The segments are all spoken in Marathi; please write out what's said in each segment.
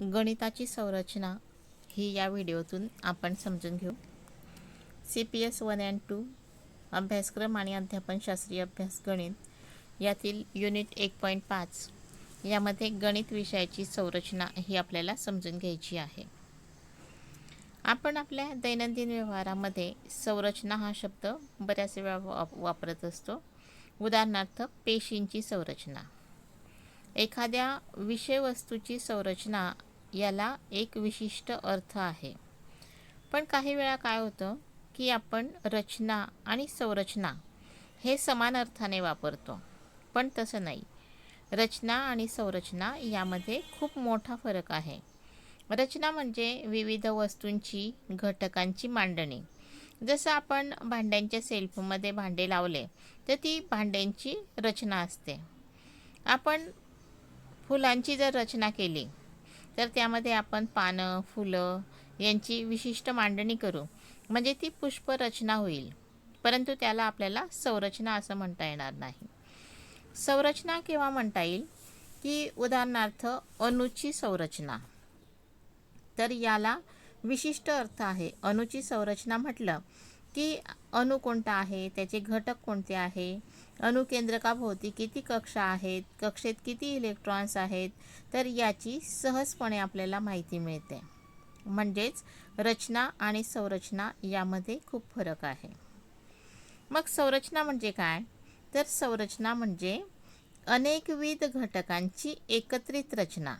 गणिताची संरचना ही या व्हिडिओतून आपण समजून घेऊ. C P S one and two अभ्यासक्रम आणि अध्यापन शास्त्रीय अभ्यास गणित यातील युनिट एक पॉईंट पाच यामध्ये गणित विषयाची संरचना ही आपल्याला समजून घ्यायची आहे. आपण आपल्या दैनंदिन व्यवहारामध्ये संरचना हा शब्द बऱ्याच वेळा वाप वापरत असतो. उदाहरणार्थ पेशींची संरचना. एखाद्या विषयवस्तूची संरचना याला एक विशिष्ट अर्थ आहे. पण काही वेळा काय होतं की आपण रचना आणि संरचना हे समान अर्थाने वापरतो पण तसं नाही. रचना आणि संरचना यामध्ये खूप मोठा फरक आहे. रचना म्हणजे विविध वस्तूंची घटकांची मांडणी. जसं आपण भांड्यांच्या सेल्फमध्ये भांडे लावले तर ती भांड्यांची रचना असते. आपण फुलांची जर रचना केली तर त्यामध्ये आपण पानं फुलं यांची विशिष्ट मांडणी करू. म्हणजे ती पुष्परचना होईल. परंतु त्याला आपल्याला संरचना असं म्हणता येणार नाही. संरचना केव्हा म्हणता येईल? की उदाहरणार्थ अणूची संरचना. तर याला विशिष्ट अर्थ आहे. अणूची संरचना म्हटलं की अणू कोणता आहे? त्याचे घटक कोणते आहे? अणुकेंद्रकाभोवती किती कक्षा आहेत कक्षेत किती इलेक्ट्रॉन्स आहेत तर याची सहजपणे आपल्याला माहिती मिळते. म्हणजेच रचना आणि संरचना यामध्ये खूप फरक आहे. मग संरचना म्हणजे काय? तर संरचना म्हणजे अनेकविध घटकांची एकत्रित रचना.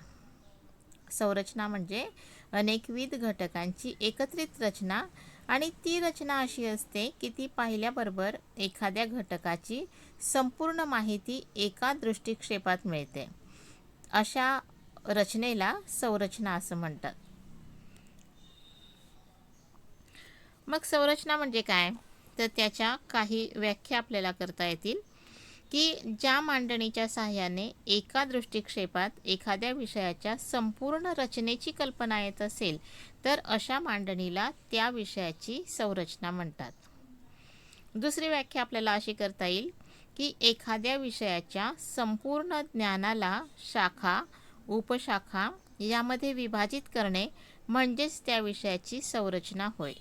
संरचना म्हणजे अनेकविध घटकांची एकत्रित रचना आणि ती रचना अशी असते की ती पाहिल्याबरोबर एखाद्या घटकाची संपूर्ण माहिती एका दृष्टिक्षेपात मिळते. अशा रचनेला संरचना असं म्हणतात. मग संरचना म्हणजे काय? तर त्याच्या काही व्याख्या आपल्याला करता येतील. की ज्या मांडणीच्या सहाय्याने एका दृष्टिक्षेपात एखाद्या विषयाच्या संपूर्ण रचनेची कल्पना येत असेल तर अशा मांडणीला त्या विषयाची संरचना म्हणतात. दुसरी व्याख्या आपल्याला अशी करता येईल की एखाद्या विषयाच्या संपूर्ण ज्ञानाला शाखा उपशाखा यामध्ये विभाजित करणे म्हणजेच त्या विषयाची संरचना होय.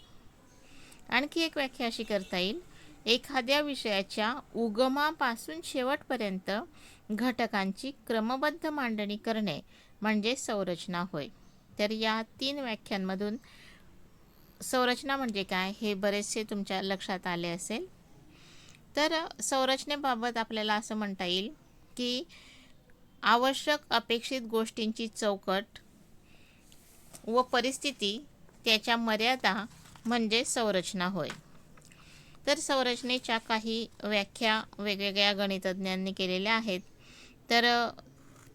आणखी एक व्याख्या अशी करता येईल एखाद्या विषयाच्या उगमापासून शेवटपर्यंत घटकांची क्रमबद्ध मांडणी करणे म्हणजे संरचना होय. तर या तीन व्याख्यांमधून संरचना म्हणजे काय हे बरेचसे तुमच्या लक्षात आले असेल. तर संरचनेबाबत आपल्याला असं म्हणता येईल की आवश्यक अपेक्षित गोष्टींची चौकट व परिस्थिती त्याच्या मर्यादा म्हणजे संरचना होय. तर संरचनेच्या काही व्याख्या वेगवेगळ्या गणितज्ञांनी केलेल्या आहेत. तर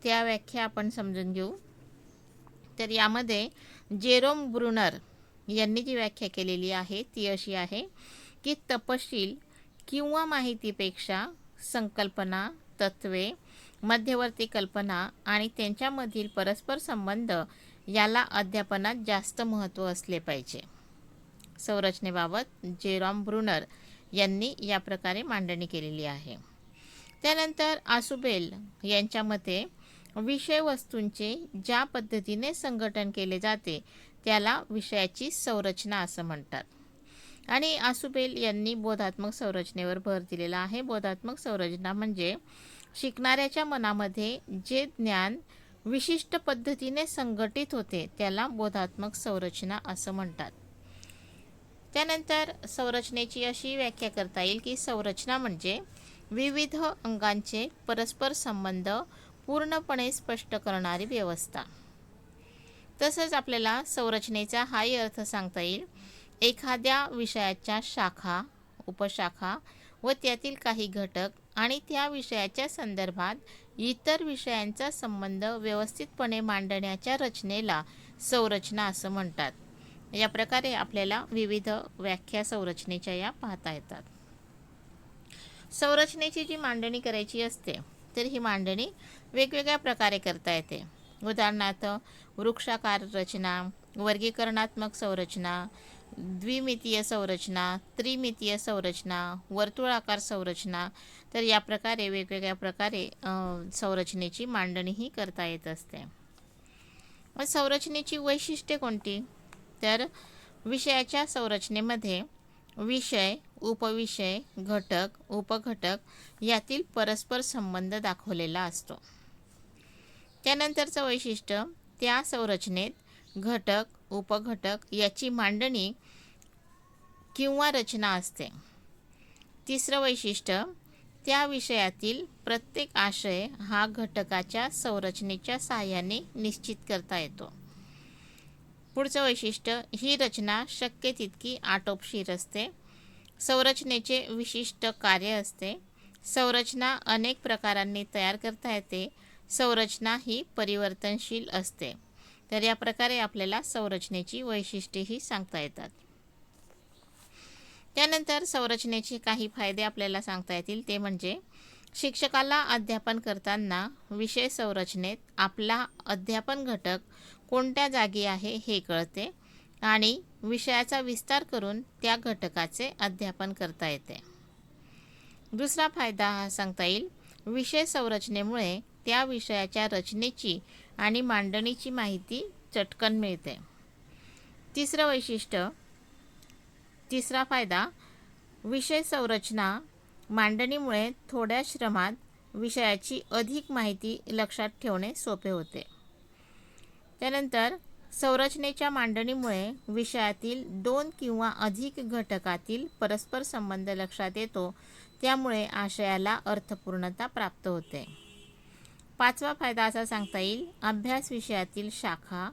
त्या व्याख्या आपण समजून घेऊ. तर यामध्ये जेरोम ब्रुनर यांनी जी व्याख्या केलेली आहे ती अशी आहे की तपशील किंवा माहितीपेक्षा संकल्पना तत्वे मध्यवर्ती कल्पना आणि त्यांच्यामधील परस्पर संबंध याला अध्यापनात जास्त महत्त्व असले पाहिजे. संरचनेबाबत जेरॉम ब्रुनर यांनी या प्रकारे मांडणी केलेली आहे. त्यानंतर आसुबेल यांच्या मते विषयवस्तूंचे ज्या पद्धतीने संघटन केले जाते त्याला विषयाची संरचना असं म्हणतात. आणि आसुबेल यांनी बोधात्मक संरचनेवर भर दिलेला आहे. बोधात्मक संरचना म्हणजे शिकणाऱ्याच्या मनामध्ये जे ज्ञान विशिष्ट पद्धतीने संघटित होते त्याला बोधात्मक संरचना असं म्हणतात. त्यानंतर संरचनेची अशी व्याख्या करता येईल की संरचना म्हणजे विविध अंगांचे परस्पर संबंध पूर्णपणे स्पष्ट करणारी व्यवस्था. तसंच आपल्याला संरचनेचा हाही अर्थ सांगता येईल. एखाद्या विषयाच्या शाखा उपशाखा व त्यातील काही घटक आणि त्या विषयाच्या संदर्भात इतर विषयांचा संबंध व्यवस्थितपणे मांडण्याच्या रचनेला संरचना असं म्हणतात. या प्रकारे आपल्याला विविध व्याख्या संरचनेच्या या पाहता येतात. संरचनेची जी मांडणी करायची असते तर ही मांडणी वेगवेगळ्या प्रकारे करता येते. उदाहरणार्थ वृक्षाकार रचना वर्गीकरणात्मक संरचना द्विमितीय संरचना त्रिमितीय संरचना वर्तुळाकार संरचना तर या प्रकारे वेगवेगळ्या प्रकारे संरचनेची मांडणीही करता येत असते. मग संरचनेची वैशिष्ट्ये कोणती? तर विषयाच्या संरचनेमध्ये विषय उपविषय घटक उपघटक यातील परस्पर संबंध दाखवलेला असतो. त्यानंतरचं वैशिष्ट्य त्या संरचनेत घटक उपघटक याची मांडणी किंवा रचना असते. तिसरं वैशिष्ट्य त्या विषयातील प्रत्येक आशय हा घटकाच्या संरचनेच्या सहाय्याने निश्चित करता येतो. पुढचं वैशिष्ट्य ही रचना शक्य तितकी आटोपशीर असते संरचनेचे विशिष्ट कार्य असते. संरचना अनेक प्रकारांनी तयार करता येते. संरचना ही परिवर्तनशील असते. तर या प्रकारे आपल्याला संरचनेची वैशिष्ट्येही सांगता येतात. त्यानंतर संरचनेचे काही फायदे आपल्याला सांगता येतील. ते म्हणजे शिक्षकाला अध्यापन करताना विषय संरचनेत आपला अध्यापन घटक कोणत्या जागी आहे हे कळते आणि विषयाचा विस्तार करून त्या घटकाचे अध्यापन करता येते. दुसरा फायदा हा सांगता येईल विषय संरचनेमुळे त्या विषयाच्या रचनेची आणि मांडणीची माहिती चटकन मिळते. तिसरं वैशिष्ट्य तिसरा फायदा विषय संरचना मांडणीमुळे थोड्या श्रमात विषयाची अधिक माहिती लक्षात ठेवणे सोपे होते. त्यानंतर संरचनेच्या मांडणीमुळे विषयातील दोन किंवा अधिक घटकातील परस्पर संबंध लक्षात येतो त्यामुळे आशयाला अर्थपूर्णता प्राप्त होते. पाचवा फायदा असा सांगता येईल अभ्यास विषयातील शाखा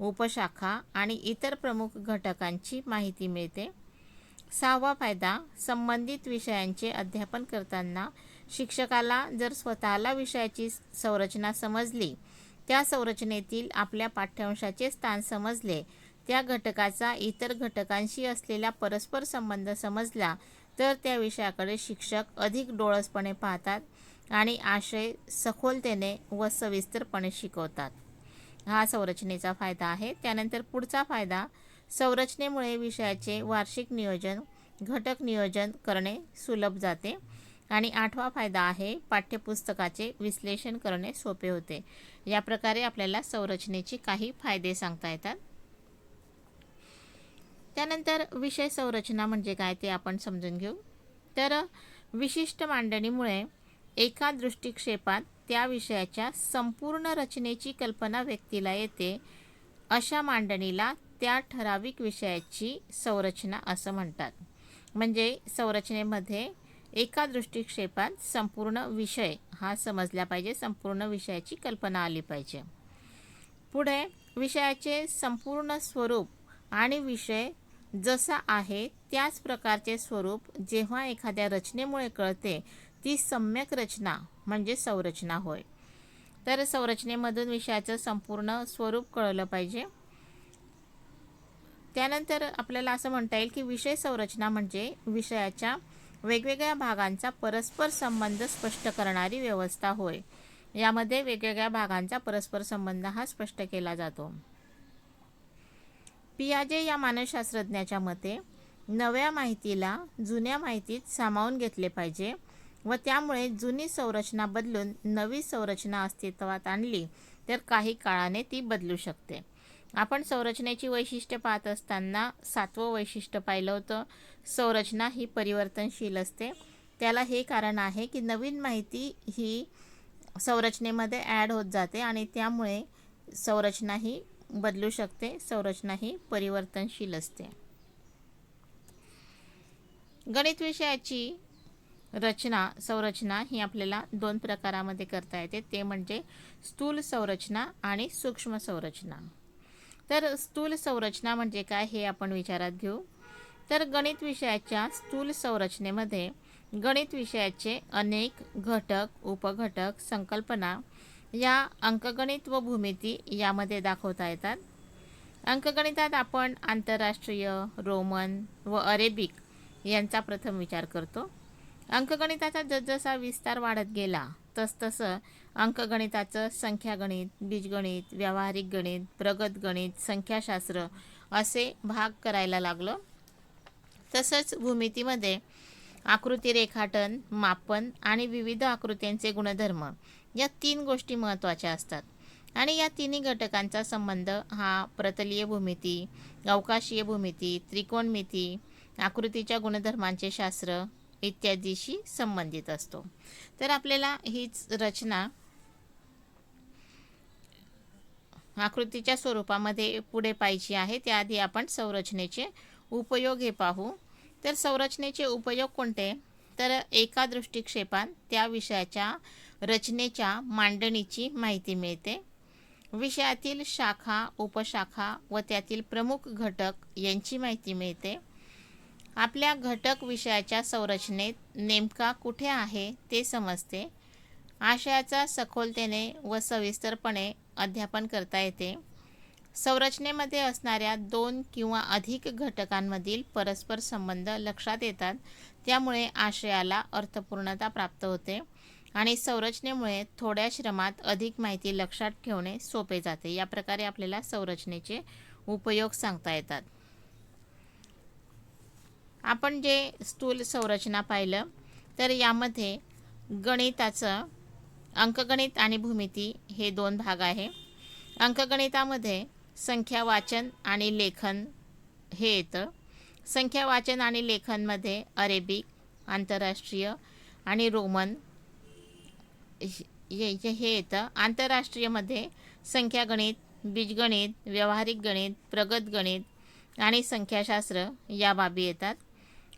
उपशाखा आणि इतर प्रमुख घटकांची माहिती मिळते. सहावा फायदा संबंधित विषयांचे अध्यापन करताना शिक्षकाला जर स्वतःला विषयाची संरचना समजली त्या संरचनेतील आपल्या पाठ्यांशाचे स्थान समजले. त्या घटकाचा इतर घटकांशी असलेला परस्पर संबंध समजला तर त्या विषयाकडे शिक्षक अधिक डोळसपणे पाहतात आणि आशय सखोलतेने व सविस्तरपणे शिकवतात. हा संरचनेचा फायदा आहे. त्यानंतर पुढचा फायदा संरचनेमुळे विषयाचे वार्षिक नियोजन घटक नियोजन करणे सुलभ जाते. आणि आठवा फायदा आहे पाठ्यपुस्तकाचे विश्लेषण करणे सोपे होते. या प्रकारे आपल्याला संरचनेचे काही फायदे सांगता येतात. त्यानंतर विषय संरचना म्हणजे काय ते आपण समजून घेऊ. तर विशिष्ट मांडणीमुळे एका दृष्टिक्षेपात त्या विषयाच्या संपूर्ण रचनेची कल्पना व्यक्तीला येते अशा मांडणीला त्या ठराविक विषयाची संरचना असं म्हणतात. म्हणजे संरचनेमध्ये एका दृष्टिक्षेपात संपूर्ण विषय हा समजला पाहिजे संपूर्ण विषयाची कल्पना आली पाहिजे. पुढे विषयाचे संपूर्ण स्वरूप आणि विषय जसा आहे त्याच प्रकारचे स्वरूप जेव्हा एखाद्या रचनेमुळे कळते ती सम्यक रचना म्हणजे संरचना होय. तर संरचनेमधून विषयाचं संपूर्ण स्वरूप कळलं पाहिजे. त्यानंतर आपल्याला असं म्हणता येईल की विषय संरचना म्हणजे विषयाच्या वेगवेगळ्या भागांचा परस्पर संबंध स्पष्ट करणारी व्यवस्था होय. यामध्ये वेगवेगळ्या भागांचा परस्पर संबंध हा स्पष्ट केला जातो. पियाजे या मानसशास्त्रज्ञाच्या मते नव्या माहितीला जुन्या माहितीत सामावून घेतले पाहिजे व त्यामुळे जुनी संरचना बदलून नवी संरचना अस्तित्वात आणली तर काही काळाने ती बदलू शकते. आपण संरचनेची वैशिष्ट्य पाहत असताना सातवं वैशिष्ट्य पाहिलं होतं. संरचना ही परिवर्तनशील असते. त्याला हे कारण आहे की नवीन माहिती ही संरचनेमध्ये ॲड होत जाते आणि त्यामुळे संरचना ही बदलू शकते संरचना ही परिवर्तनशील असते. गणित विषयाची रचना संरचना ही आपल्याला दोन प्रकारामध्ये करता येते. ते म्हणजे स्थूल संरचना आणि सूक्ष्म संरचना. तर स्थूल संरचना म्हणजे काय हे आपण विचारात घेऊ. तर गणित विषयाच्या स्थूल संरचनेमध्ये गणित विषयाचे अनेक घटक उपघटक संकल्पना या अंकगणित व भूमिती यामध्ये दाखवता येतात. अंकगणितात आपण आंतरराष्ट्रीय रोमन व अरेबिक यांचा प्रथम विचार करतो. अंकगणिताचा जसजसा विस्तार वाढत गेला तसतसं अंकगणिताचं संख्यागणित बीजगणित व्यावहारिक गणित प्रगत गणित संख्याशास्त्र असे भाग करायला लागलो. तसंच भूमितीमध्ये आकृती रेखाटन मापन आणि विविध आकृत्यांचे गुणधर्म या तीन गोष्टी महत्त्वाच्या असतात. आणि या तिन्ही घटकांचा संबंध हा प्रतलीय भूमिती अवकाशीय भूमिती त्रिकोणमिती आकृतीच्या गुणधर्मांचे शास्त्र इत्यादीशी संबंधित असतो. तर आपल्याला हीच रचना आकृतीच्या स्वरूपामध्ये पुढे पाहिजे आहे. त्याआधी आपण संरचनेचे उपयोग हे पाहू. तर संरचनेचे उपयोग कोणते? तर एका दृष्टिक्षेपात त्या विषयाच्या रचनेच्या मांडणीची माहिती मिळते. विषयातील शाखा उपशाखा व त्यातील प्रमुख घटक यांची माहिती मिळते. आपल्या घटक विषयाच्या संरचनेत नेमका कुठे आहे ते समजते. आशयाचा सखोलतेने व सविस्तरपणे अध्यापन करता येते. संरचनेमध्ये असणाऱ्या दोन किंवा अधिक घटकांमधील परस्पर संबंध लक्षात येतात त्यामुळे आशयाला अर्थपूर्णता प्राप्त होते आणि संरचनेमुळे थोड्या श्रमात अधिक माहिती लक्षात ठेवणे सोपे जाते. या प्रकारे आपल्याला संरचनेचे उपयोग सांगता येतात. आपण जे स्थूल संरचना पाहिलं तर यामध्ये गणिताचं अंकगणित आणि भूमिती हे दोन भाग आहे. अंकगणितामध्ये संख्या वाचन आणि लेखन हे येतं. संख्या वाचन आणि लेखनमध्ये अरेबिक आंतरराष्ट्रीय आणि रोमन हे हे येतं. आंतरराष्ट्रीयमध्ये संख्यागणित बीजगणित व्यावहारिक गणित प्रगत गणित आणि संख्याशास्त्र या बाबी येतात.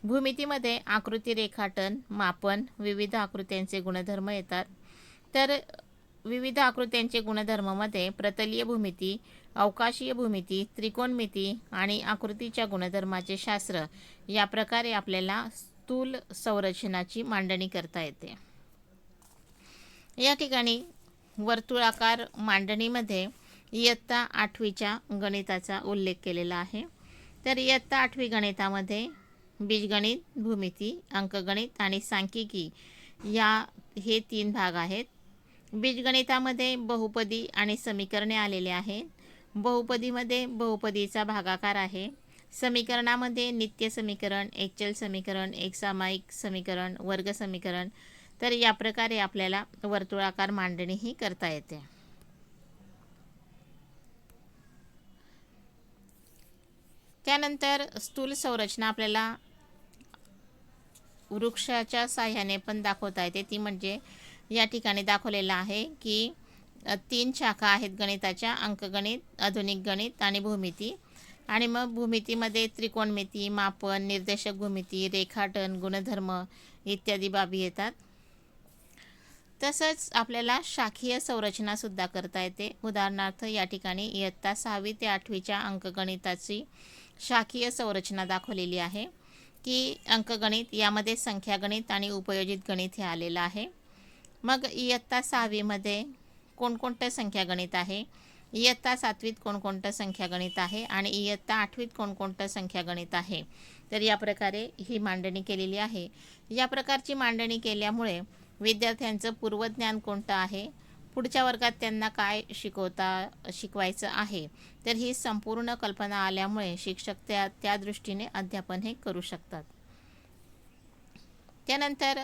भूमितीमध्ये आकृती रेखाटन मापन विविध आकृत्यांचे गुणधर्म येतात. तर विविध आकृत्यांचे गुणधर्मामध्ये प्रतलीय भूमिती अवकाशीय भूमिती त्रिकोणमिती आणि आकृतीच्या गुणधर्माचे शास्त्र या प्रकारे आपल्याला स्थूल संरचनाची मांडणी करता येते. या ठिकाणी वर्तुळाकार मांडणीमध्ये इयत्ता आठवीच्या गणिताचा उल्लेख केलेला आहे. तर इयत्ता आठवी गणितामध्ये बीजगणित भूमिती अंकगणित आणि सांख्यिकी या हे तीन भाग आहेत. बीजगणितामध्ये बहुपदी आणि समीकरणे आलेले आहेत. बहुपदीमध्ये बहुपदीचा भागाकार आहे. समीकरणामध्ये नित्य समीकरण एकचल समीकरण एकसामायिक समीकरण वर्ग समीकरण तर या प्रकारे आपल्याला वर्तुळाकार मांडणीही करता येते. त्यानंतर स्थूल संरचना आपल्याला वृक्षाच्या साह्याने पण दाखवता येते. ती म्हणजे या ठिकाणी दाखवलेलं आहे की तीन शाखा आहेत गणिताच्या अंकगणित आधुनिक गणित आणि भूमिती. आणि मग भूमितीमध्ये त्रिकोणमिती मापन निर्देशक भूमिती रेखाटन गुणधर्म इत्यादी बाबी येतात. तसंच आपल्याला शाखीय संरचनासुद्धा करता येते. उदाहरणार्थ या ठिकाणी इयत्ता सहावी ते आठवीच्या अंकगणिताची शाखीय संरचना दाखवलेली आहे. की अंकगणित यामध्ये संख्यागणित आणि उपयोजित गणित हे आलेलं आहे. मग इयत्ता सहावीमध्ये कोणकोणतं संख्यागणित आहे? इयत्ता सातवीत कोणकोणतं संख्यागणित आहे? आणि इयत्ता आठवीत कोणकोणतं संख्यागणित आहे? तर या प्रकारे ही मांडणी केलेली आहे. या प्रकारची मांडणी केल्यामुळे विद्यार्थ्यांचं पूर्वज्ञान कोणतं आहे? पुढच्या वर्गात त्यांना काय शिकवता शिकवायचं आहे तर ही संपूर्ण कल्पना आल्यामुळे शिक्षक त्या त्या दृष्टीने अध्यापन हे करू शकतात. त्यानंतर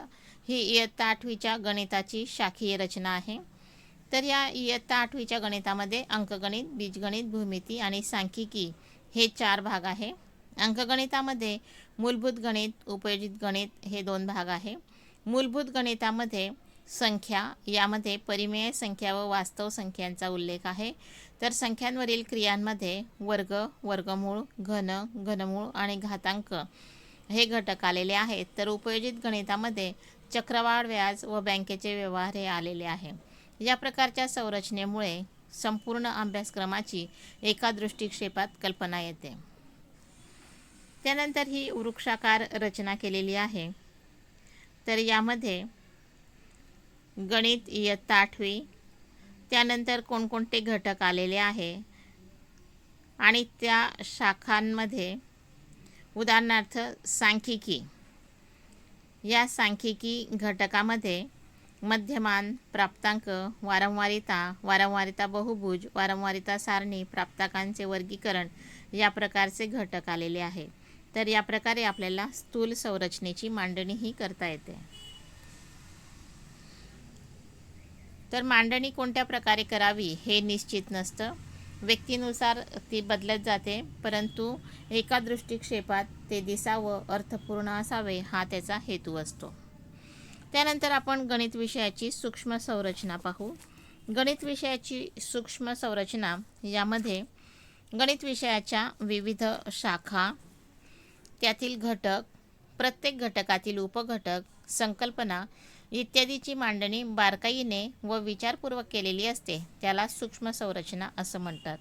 ही इयत्ता आठवीच्या गणिताची शाखीय रचना आहे. तर या इयत्ता आठवीच्या गणितामध्ये अंकगणित बीजगणित भूमिती आणि सांख्यिकी हे चार भाग आहे. अंकगणितामध्ये मूलभूत गणित उपयोजित गणित हे दोन भाग आहे. मूलभूत गणितामध्ये संख्या यामध्ये परिमेय संख्या व वास्तव संख्यांचा उल्लेख आहे. तर संख्यांवरील क्रियांमध्ये वर्ग वर्गमूळ घन घनमूळ आणि घातांक हे घटक आलेले आहेत. तर उपयोजित गणितामध्ये चक्रवाढ व्याज व बँकेचे व्यवहार हे आलेले आहे. या प्रकारच्या संरचनेमुळे संपूर्ण अभ्यासक्रमाची एका दृष्टिक्षेपात कल्पना येते. त्यानंतर ही वृक्षाकार रचना केलेली आहे. तर यामध्ये गणित इयत्ता आठवी. त्यानंतर कोणकोणते घटक आलेले आहे? आणि त्या शाखांमध्ये उदाहरणार्थ सांख्यिकी. या सांख्यिकी घटकामध्ये मध्यमान प्राप्तांक वारंवारिता वारंवारिता बहुभुज वारंवारिता सारणी प्राप्तांकांचे वर्गीकरण या प्रकारचे घटक आलेले आहे. तर या प्रकारे आपल्याला स्थूल संरचनेची मांडणीही करता येते. तर मांडणी कोणत्या प्रकारे करावी हे निश्चित नसतं. व्यक्तीनुसार ती बदलत जाते परंतु एका दृष्टिक्षेपात ते दिसावं अर्थपूर्ण असावे हा त्याचा हेतू असतो. त्यानंतर आपण गणित विषयाची सूक्ष्म संरचना पाहू. गणित विषयाची सूक्ष्म संरचना यामध्ये गणित विषयाच्या विविध शाखा त्यातील घटक प्रत्येक घटकातील उपघटक संकल्पना इत्यादीची मांडणी बारकाईने व विचारपूर्वक केलेली असते. त्याला सूक्ष्म संरचना असं म्हणतात.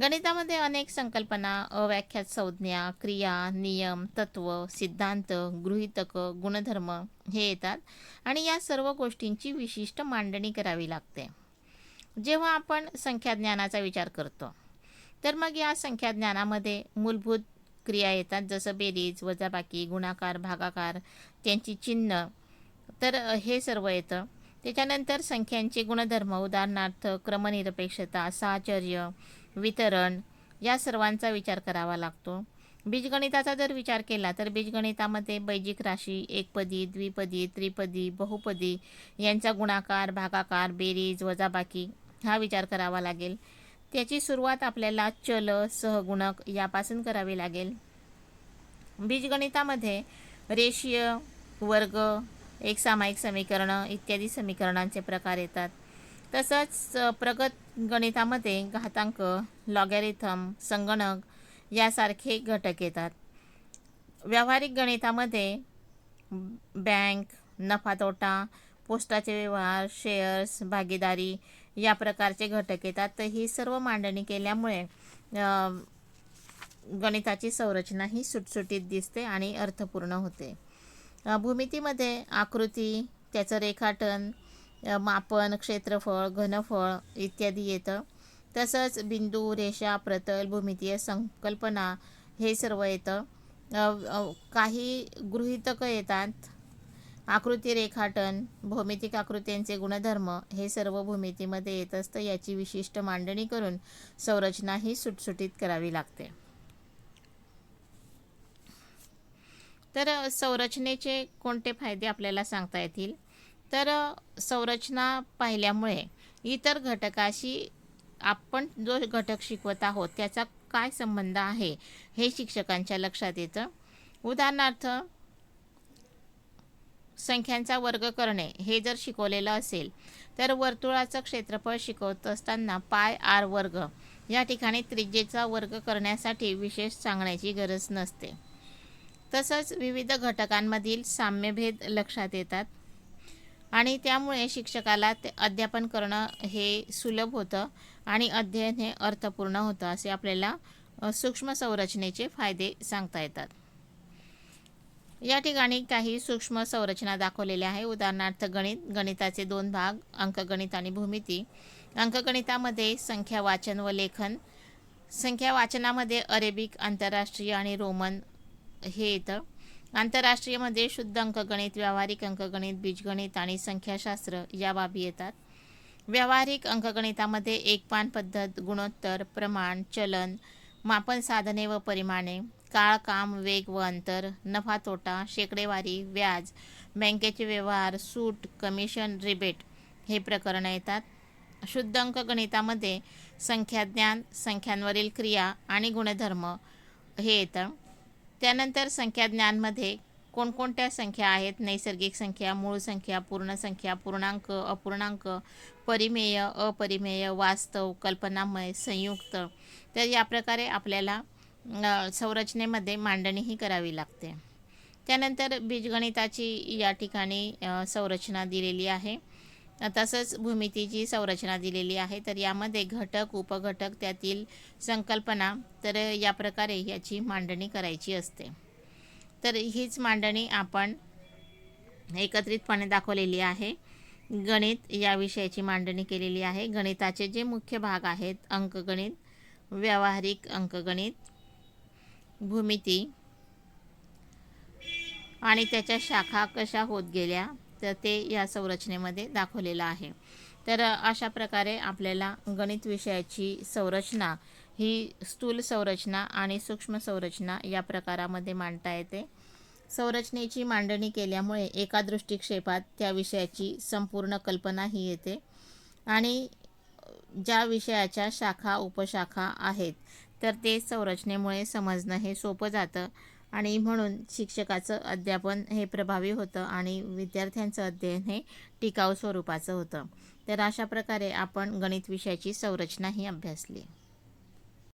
गणितामध्ये अनेक संकल्पना अव्याख्यात संज्ञा क्रिया नियम तत्व सिद्धांत गृहितक गुणधर्म हे येतात आणि या सर्व गोष्टींची विशिष्ट मांडणी करावी लागते. जेव्हा आपण संख्याज्ञानाचा विचार करतो तर मग या संख्याज्ञानामध्ये मूलभूत क्रिया येतात जसं बेरीज वजाबाकी गुणाकार भागाकार त्यांची चिन्ह तर हे सर्व येतं. त्याच्यानंतर संख्यांचे गुणधर्म उदाहरणार्थ क्रमनिरपेक्षता साहचर्य वितरण या सर्वांचा विचार करावा लागतो. बीजगणिताचा जर विचार केला तर बीजगणितामध्ये बैजिक राशी एकपदी द्विपदी त्रिपदी बहुपदी यांचा गुणाकार भागाकार बेरीज वजाबाकी हा विचार करावा लागेल. त्याची सुरुवात आपल्याला चल सहगुणक यापासून करावी लागेल. बीजगणितामध्ये रेषीय वर्ग एक सामायिक समीकरणं इत्यादी समीकरणांचे प्रकार येतात. तसंच प्रगत गणितामध्ये घातांक लॉगॅरिथम संगणक यासारखे घटक येतात. व्यावहारिक गणितामध्ये बँक नफा तोटा पोस्टाचे व्यवहार शेअर्स भागीदारी या प्रकारचे घटक येतात. तर ही सर्व मांडणी केल्यामुळे गणिताची संरचना ही सुटसुटीत दिसते आणि अर्थपूर्ण होते. भूमितीमध्ये आकृती त्याचं रेखाटन मापन क्षेत्रफळ घनफळ इत्यादी येतं. तसंच बिंदू रेषा प्रतल भूमितीय संकल्पना हे सर्व येतं. काही गृहितकं येतात. आकृती रेखाटन भौमितिक आकृत्यांचे गुणधर्म हे सर्व भूमितीमध्ये येत असतं. याची विशिष्ट मांडणी करून संरचना ही सुटसुटीत करावी लागते. तर संरचनेचे कोणते फायदे आपल्याला सांगता येतील? तर संरचना पाहिल्यामुळे इतर घटकाशी आपण जो घटक शिकवत आहोत त्याचा काय संबंध आहे हे शिक्षकांच्या लक्षात येतं. उदाहरणार्थ संख्यांचा वर्ग करणे हे जर शिकवलेलं असेल तर वर्तुळाचं क्षेत्रफळ शिकवत असताना पाय आर वर्ग या ठिकाणी त्रिज्येचा वर्ग करण्यासाठी विशेष सांगण्याची गरज नसते. तसंच विविध घटकांमधील साम्यभेद लक्षात येतात. आणि त्यामुळे शिक्षकाला ते अध्यापन करणं हे सुलभ होतं आणि अध्ययन हे अर्थपूर्ण होतं असे आपल्याला सूक्ष्म संरचनेचे फायदे सांगता येतात. या ठिकाणी काही सूक्ष्म संरचना दाखवलेल्या आहे उदाहरणार्थ गणित गणिताचे दोन भाग अंकगणित आणि भूमिती. अंकगणितामध्ये संख्या वाचन व लेखन. संख्या वाचनामध्ये अरेबिक आंतरराष्ट्रीय आणि रोमन हे येतं. आंतरराष्ट्रीयमध्ये शुद्ध अंकगणित व्यावहारिक अंकगणित बीजगणित आणि संख्याशास्त्र या बाबी येतात. व्यावहारिक अंकगणितामध्ये एकपान पद्धत गुणोत्तर प्रमाण चलन मापन साधने व परिमाणे काळ काम वेग व अंतर नफा तोटा शेकडेवारी व्याज बँकेचे व्यवहार सूट कमिशन रिबेट हे प्रकरणं येतात. शुद्ध अंकगणितामध्ये संख्याज्ञान संख्यांवरील क्रिया आणि गुणधर्म हे येतं. त्यानंतर संख्याज्ञानमध्ये कोणकोणत्या संख्या आहेत? नैसर्गिक संख्या मूळ संख्या पूर्ण संख्या पूर्णांक अपूर्णांक परिमेय अपरिमेय वास्तव कल्पनामय संयुक्त. तर या प्रकारे आपल्याला संरचनेमध्ये मांडणीही करावी लागते. त्यानंतर बीजगणिताची या ठिकाणी संरचना दिलेली आहे. तसंच भूमितीची संरचना दिलेली आहे. तर यामध्ये घटक उपघटक त्यातील संकल्पना तर या प्रकारे याची मांडणी करायची असते. तर हीच मांडणी आपण एकत्रितपणे दाखवलेली आहे. गणित या विषयाची मांडणी केलेली आहे. गणिताचे जे मुख्य भाग आहेत अंकगणित व्यावहारिक अंकगणित भूमिती आणि त्याच्या शाखा कशा होत गेल्या तर ते या संरचनेमध्ये दाखवलेलं आहे. तर अशा प्रकारे आपल्याला गणित विषयाची संरचना ही स्थूल संरचना आणि सूक्ष्म संरचना या प्रकारामध्ये मांडता येते. संरचनेची मांडणी केल्यामुळे एका दृष्टिक्षेपात त्या विषयाची संपूर्ण कल्पनाही येते. आणि ज्या विषयाच्या शाखा उपशाखा आहेत तर ते संरचनेमुळे समजणं हे सोपं जातं. आणि म्हणून शिक्षकाचं अध्यापन हे प्रभावी होतं आणि विद्यार्थ्यांचं अध्ययन हे टिकाऊ स्वरूपाचं होतं. तर अशा प्रकारे आपण गणित विषयाची संरचना ही अभ्यासली.